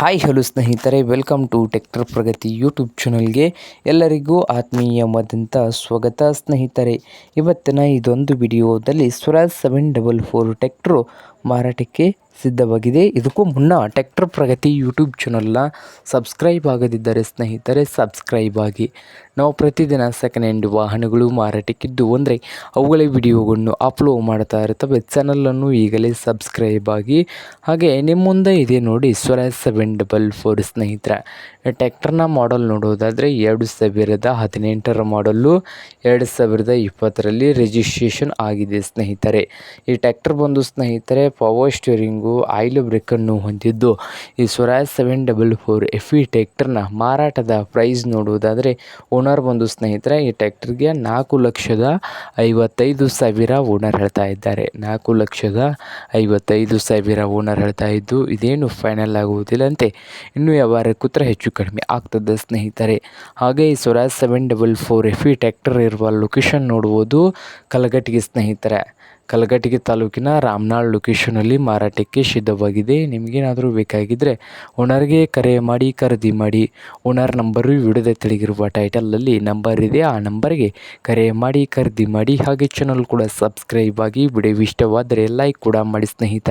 Hi hello ಸ್ನೇಹಿತರೆ. Welcome to tractor Pragati YouTube ಚಾನಲ್ಗೆ ಎಲ್ಲರಿಗೂ ಆತ್ಮೀಯವಾದಂಥ ಸ್ವಾಗತ, ಸ್ನೇಹಿತರೆ. ಇವತ್ತಿನ ಇದೊಂದು ವಿಡಿಯೋದಲ್ಲಿ Swaraj seven double four tractor ಮಾರಾಟಕ್ಕೆ ಸಿದ್ಧವಾಗಿದೆ. ಇದಕ್ಕೂ ಮುನ್ನ ಟೆಕ್ಟರ್ ಪ್ರಗತಿ ಯೂಟ್ಯೂಬ್ ಚಾನಲ್ನ ಸಬ್ಸ್ಕ್ರೈಬ್ ಆಗದಿದ್ದರೆ ಸ್ನೇಹಿತರೆ ಸಬ್ಸ್ಕ್ರೈಬ್ ಆಗಿ. ನಾವು ಪ್ರತಿದಿನ ಸೆಕೆಂಡ್ ಹ್ಯಾಂಡ್ ವಾಹನಗಳು ಮಾರಾಟಕ್ಕಿದ್ದು ಅಂದರೆ ಅವುಗಳ ವಿಡಿಯೋಗಳನ್ನು ಅಪ್ಲೋಡ್ ಮಾಡ್ತಾ ಇರ್ತವೆ. ಚಾನಲನ್ನು ಈಗಲೇ ಸಬ್ಸ್ಕ್ರೈಬ್ ಆಗಿ. ಹಾಗೆ ನಿಮ್ಮ ಮುಂದೆ ಇದೆ ನೋಡಿ ಸ್ವರಾಜ್ ಸೆವೆನ್ ಡಬಲ್ ಫೋರ್ ಸ್ನೇಹಿತರೆ ಟ್ಯಾಕ್ಟರ್ನ ಮಾಡಲ್ ನೋಡೋದಾದರೆ ಎರಡು ಸಾವಿರದ ಹದಿನೆಂಟರ ಮಾಡಲ್ಲು ಎರಡು ಸಾವಿರದ ಇಪ್ಪತ್ತರಲ್ಲಿ ರಿಜಿಸ್ಟ್ರೇಷನ್ ಆಗಿದೆ ಸ್ನೇಹಿತರೆ. ಈ ಟ್ಯಾಕ್ಟರ್ ಬಂದು ಸ್ನೇಹಿತರೆ ಪವರ್ ಸ್ಟೇರಿಂಗು ಆಯಿಲ್ ಬ್ರೇಕನ್ನು ಹೊಂದಿದ್ದು, ಈ Swaraj seven double four F E ಟ್ಯಾಕ್ಟರ್ನ ಮಾರಾಟದ ಪ್ರೈಸ್ ನೋಡುವುದಾದರೆ ಓನರ್ ಬಂದು ಸ್ನೇಹಿತರೆ, ಈ ಟ್ಯಾಕ್ಟರ್ಗೆ ನಾಲ್ಕು ಲಕ್ಷದ ಐವತ್ತೈದು ಸಾವಿರ ಓನರ್ ಹೇಳ್ತಾ ಇದ್ದಾರೆ. ನಾಲ್ಕು ಲಕ್ಷದ ಐವತ್ತೈದು ಸಾವಿರ ಓನರ್ ಹೇಳ್ತಾ ಇದ್ದು, ಇದೇನು ಫೈನಲ್ ಆಗುವುದಿಲ್ಲಂತೆ. ಇನ್ನೂ ವ್ಯವಹಾರ ಕೂತ್ರ ಹೆಚ್ಚು ಕಡಿಮೆ ಆಗ್ತದೆ ಸ್ನೇಹಿತರೆ. ಹಾಗೆ ಈ Swaraj seven double four F E tractor ಇರುವ ಲೊಕೇಶನ್ ನೋಡುವುದು ಕಲಘಟಗಿ ಸ್ನೇಹಿತರೆ. ಕಲಘಟಗಿ ತಾಲೂಕಿನ ರಾಮನಾಳ್ ಲೊಕೇಶನಲ್ಲಿ ಮಾರಾಟಕ್ಕೆ ಸಿದ್ಧವಾಗಿದೆ. ನಿಮಗೇನಾದರೂ ಬೇಕಾಗಿದ್ದರೆ ಓನರ್ಗೆ ಕರೆ ಮಾಡಿ, ಖರೀದಿ ಮಾಡಿ, ಓನರ್ ನಂಬರು ವಿಡಿಯೋದ ತಿಳಿಗಿರುವ ಟೈಟಲಲ್ಲಿ ನಂಬರ್ ಇದೆ. ಆ ನಂಬರ್ಗೆ ಕರೆ ಮಾಡಿ, ಖರೀದಿ ಮಾಡಿ, ಹಾಗೆ ಚಾನಲ್ ಕೂಡ ಸಬ್ಸ್ಕ್ರೈಬ್ ಆಗಿ, ವಿಡಿಯೋ ಇಷ್ಟವಾದರೆ ಲೈಕ್ ಕೂಡ ಮಾಡಿ ಸ್ನೇಹಿತರೆ.